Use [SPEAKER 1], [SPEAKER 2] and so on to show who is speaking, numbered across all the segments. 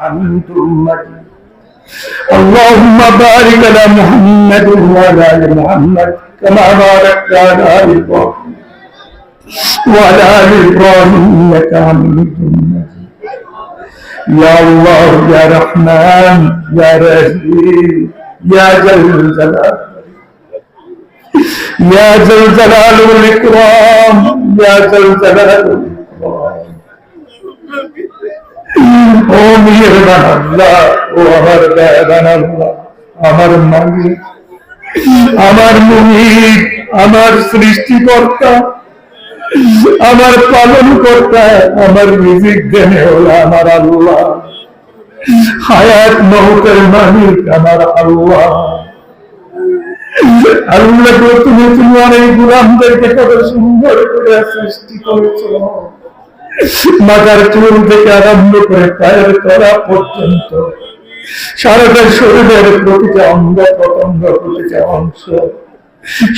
[SPEAKER 1] مجيد اللهم بارك على محمد وعلى آل محمد كما باركت على آل إبراهيم وعلى آل إبراهيم إنك حميد مجيد. يا الله يا رحمن يا رحيم يا جل جلاله يا ذا الجلال والإكرام يا ذا الجلال আমার দয়াবান আমার মালিক আমার মুহিত আমার সৃষ্টিকর্তা, আমার পালন কর্তা আমার রিজিক দেনে হলো আমার আল্লাহ। হায়াত মহতের মালিক আমার আল্লাহ। আল্লাহ তুমি তোমার এই গুলামদেরকে কত সুন্দর করে সৃষ্টি করেছ। মাথার চুল থেকে আরম্ভ করে পায়ের তলা পর্যন্ত। সারাটা শরীরের প্রতিটা অঙ্গ প্রত্যঙ্গ, প্রতিটা অংশ।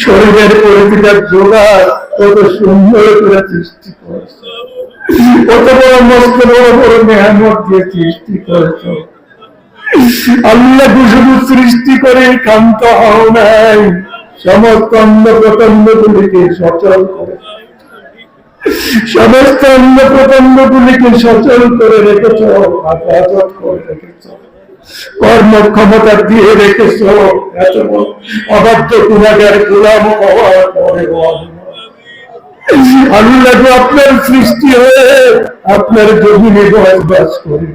[SPEAKER 1] শরীরের প্রতিটা জোগাড় কত সুন্দর করে সৃষ্টি করেছে। কত বড় মস্ত বড় বড় মেহনত দিয়ে সৃষ্টি করেছ। আল্লাহ শুধু সৃষ্টি করে ক্ষান্ত হও নাই। সমস্ত অঙ্গ প্রত্যঙ্গ গুলিকে সচল করে। সমস্ত দিয়ে রেখেছ এত অবাধ্য গুণাগার গোলাম হওয়ার পরে আল্লাহ গো, আপনার সৃষ্টি হয়ে আপনার জমিনে বসবাস করে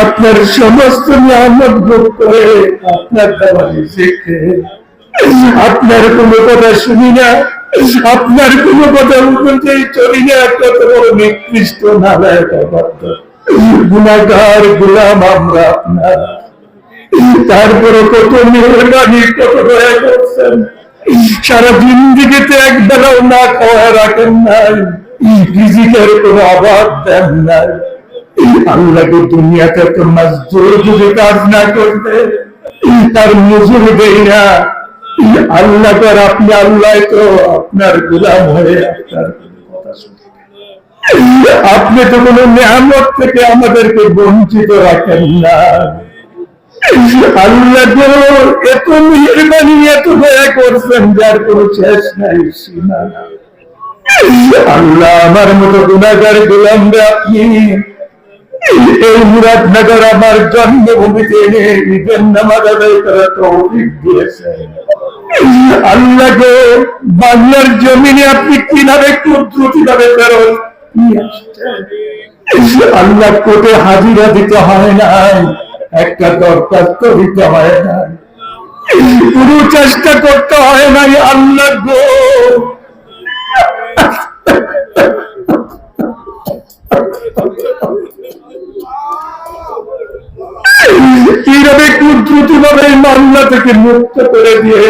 [SPEAKER 1] আপনার সমস্ত নিয়ামত ভোগ করে আপনার দেওয়া শিখে। আপনার কোন কথা শুনি না আপনার কোন কথা অনুযায়ী চলি না কত বড় নিকৃষ্ট নালায়ক গুণাগার গোলাম আমরা আপনার। তারপরে কত মেহরবানি, কত দয়া করছেন। সারা জিন্দিগিতে এক বেলাও না খাওয়া রাখেন নাই। রিজিকের কোনো অভাব দেন নাই। আল্লাহকে দুনিয়াতে তো মজদুর যদি কাজ না করবে তার মজুর দেই না। আল্লাহ কর আপনি আল্লাহ তো আপনার গোলাম হয়ে আপনার আপনি তো কোনো নিয়ামত থেকে আমাদেরকে বঞ্চিত রাখেন না। আল্লাহ এত মেহরবানি, এত দয়া করছেন, যার কোনো শেষ নাই, সীমা আল্লাহ আমার মতো গুণাগার গোলামরা আপনি এই মুরাদনগর আমার জন্মভূমিতে এনে ঈদের নামাজ আদায় করার তৌফিক দিয়েছেন। আল্লাহ গো, বাংলার জমিনে আপনি কীভাবে কুদ্রুতি ভাবে ফেরত। আল্লাহ কোটে হাজিরা দিতে হয় নাই। একটা দরখাস্ত দিতে হয় নাই। কোনো চেষ্টা করতে হয় নাই আল্লাহ গো। কীভাবে এই মামলা থেকে মুক্ত করে দিয়ে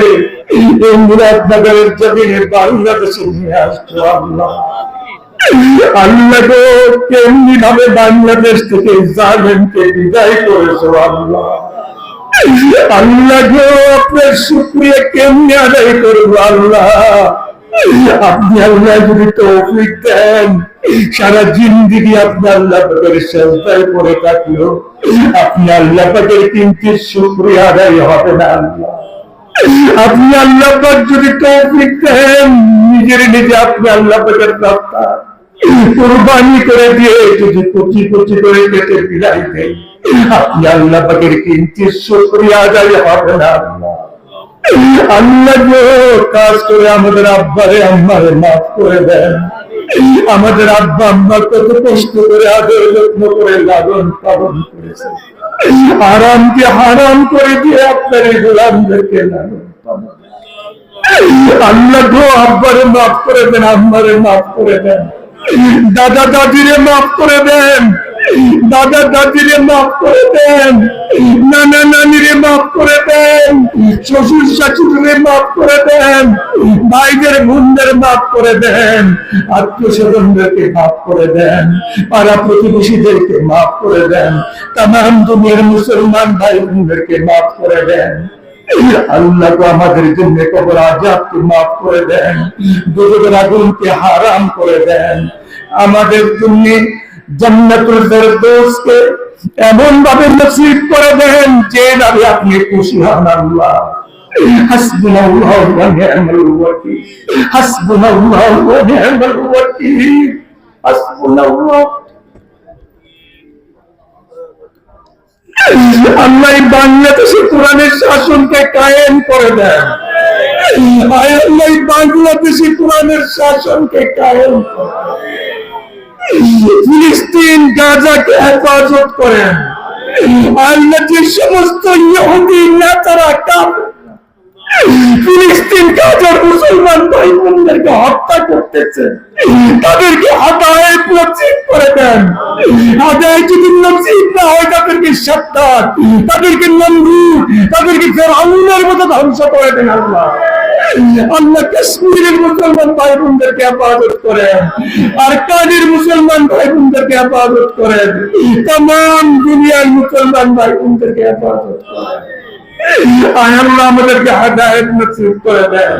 [SPEAKER 1] এই মুরাদনগরের জমিনে বাংলাদেশে নিয়ে আসতো আল্লাহ। আল্লাহ গো, কেমনি ভাবে বাংলাদেশ থেকে জালেমকে আল্লাহ। আল্লাহ আপনার শুক্রিয়া কেমনি আদায় করব আল্লাহ। আপনি আল্লাহ যদি তৌফিক দেন, সারা জিন্দিগি আপনি আল্লাহ পাকের থাকল। আপনি আল্লাহ পাকের কিন্তু আদায় হবে না আপনি আল্লাহ পাক যদি তৌফিক দেন, নিজের নিজে আপনি আল্লাহ পাকের রাস্তা কোরবানি করে দিয়ে যদি কচি কচি করে কেটে বিলাই দেয় আপনি আল্লাহ পাকের কিন্তু শুক্রিয়া আদায় হবে না আল্লাহ। আল্লাহ কাজ করে আমাদের আব্বারে আম্মারে মাফ করে দেন। আমাদের আব্বা আম্মা কত কষ্ট করে আদর যত্ন করে লালন পালন করেছে। হারাম করে দিয়ে আপনার এই গোলামদেরকে লালন আল্লাহ গো, আব্বারে মাফ করে দেন, আম্মারে মাফ করে দেন। দাদা দাদিরে মাফ করে দেন। দাদা দাদিরে মাফ করে দেন। নানা নানিরে মাফ করে দেন। শ্বশুর মাফ করে দেন। ভাইদের, বোনদের মাফ করে দেন। আত্মীয় স্বজনদেরকে মাফ করে দেন। পাড়া প্রতিবেশীদেরকে মাফ করে দেন। তাম দুনিয়ার মুসলমান ভাই বোনদেরকে মাফ করে দেন। আল্লাহ আমাদের জন্য কবর আজাবকে মাফ করে দেন। দুজনের আগুনকে হারাম করে দেন। আমাদের জন্য জান্নাতুল ফেরদৌসকে এমন ভাবে নসিব করে দেন যে ভাবে আপনি খুশি হন আল্লাহ হাসবুনাল্লাহু ওয়া নি'মাল ওয়াকিল। হাসবুনাল্লাহু ওয়া নি'মাল ওয়াকিল। হাসবুনাল্লাহ। আল্লাহ বাংলাদেশে শাসনকে কায়েম করে দেন। আল্লাহ বাংলাদেশে শাসনকে কায়েম করে ফিলিস্তিন গাজাকে হেফাজত করেন। আল্লাহ সমস্ত ইহুদি নেতারা কাম ফিলিস্তিন গাজার মুসলমান ভাই বোনদেরকে হত্যা করতেছে। তাদেরকে হতায়ত নসিব করে দেন। হতায়ত যদি নসিব না হয়, তাদেরকে সাত্তার তাদেরকে নমরুদ। তাদেরকে মতো ধ্বংস করে দেন আল্লাহ। আল্লাহ কাশ্মীরের মুসলমান ভাই বোনদেরকে হেফাজত করেন, আর কাজের মুসলমান ভাই বোনদেরকে হেফাজত করেন তাম দুনিয়ার মুসলমান ভাই বোনদেরকে হেফাজত করেন। আমাদেরকে হাদায়ত নসিব করে দেন।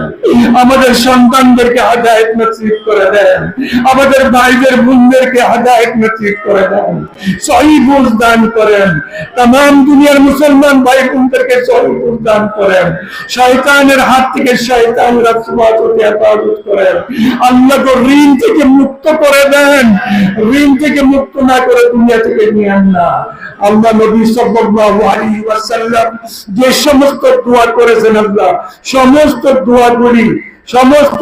[SPEAKER 1] আমাদের সন্তানদেরকে হাদায়ত নসিব করে দেন। আমাদের ভাইদের বোনদেরকে হাদায়ত নসিব করে দেন। সহি দান করেন। তাম দুনিয়ার মুসলমান ভাই বোনদেরকে সহি দান করেন। শয়তানের হাত থেকে শয়তানের সুবাদ করেন। আল্লাহ তো ঋণ থেকে মুক্ত করে দেন। ঋণ থেকে মুক্ত না করে দুনিয়া থেকে নিয়ে আন না। আল্লাহ নবী সাল্লাল্লাহু ওয়াসাল্লাম যে সমস্ত দোয়া করেছেন আল্লাহ। সমস্ত দোয়াগুলি, সমস্ত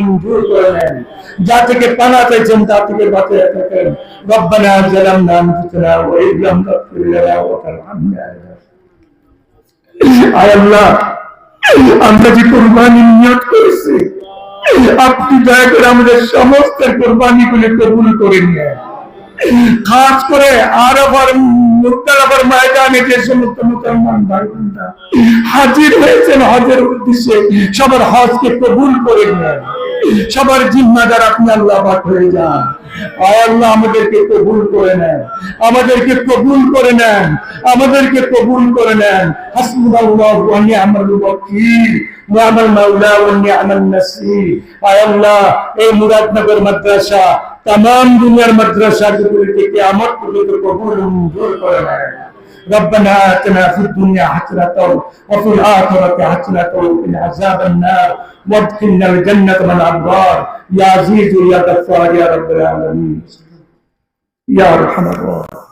[SPEAKER 1] মঞ্জুর করে যা থেকে পানা চাইছেন, তা থেকে বাঁচিয়ে থাকেন। আপনি দয়া করে আমাদের সমস্ত কোরবানি গুলি কবুল করে নিয়ে খাস করে আর আবার মুক্তালাবার ময়দানে যে সমস্ত মুসলমান ভাই বোনরা হাজির হয়েছেন, হজের উদ্দেশ্যে সবার হজকে কবুল করে নেন। সবার জিম্মাদার আপনি আল্লাহ হয়ে যান। আল্লাহ আমাদেরকে কবুল করে নেন। আমাদেরকে কবুল করে নেন। আমাদেরকে কবুল করে নেন। হাসমুল্লাহ আমার ওয়াকিল। মাদ্রাসা তাম দুনিয়ার মাদ্রাসা কবুল করে নেন। ربنا آتنا في الدنيا حسنة وفي الآخرة حسنة وقنا عذاب النار وادخلنا الجنة مع الأبرار. يا عزيز يا غفار يا رب العالمين. يا أرحم الراحمين.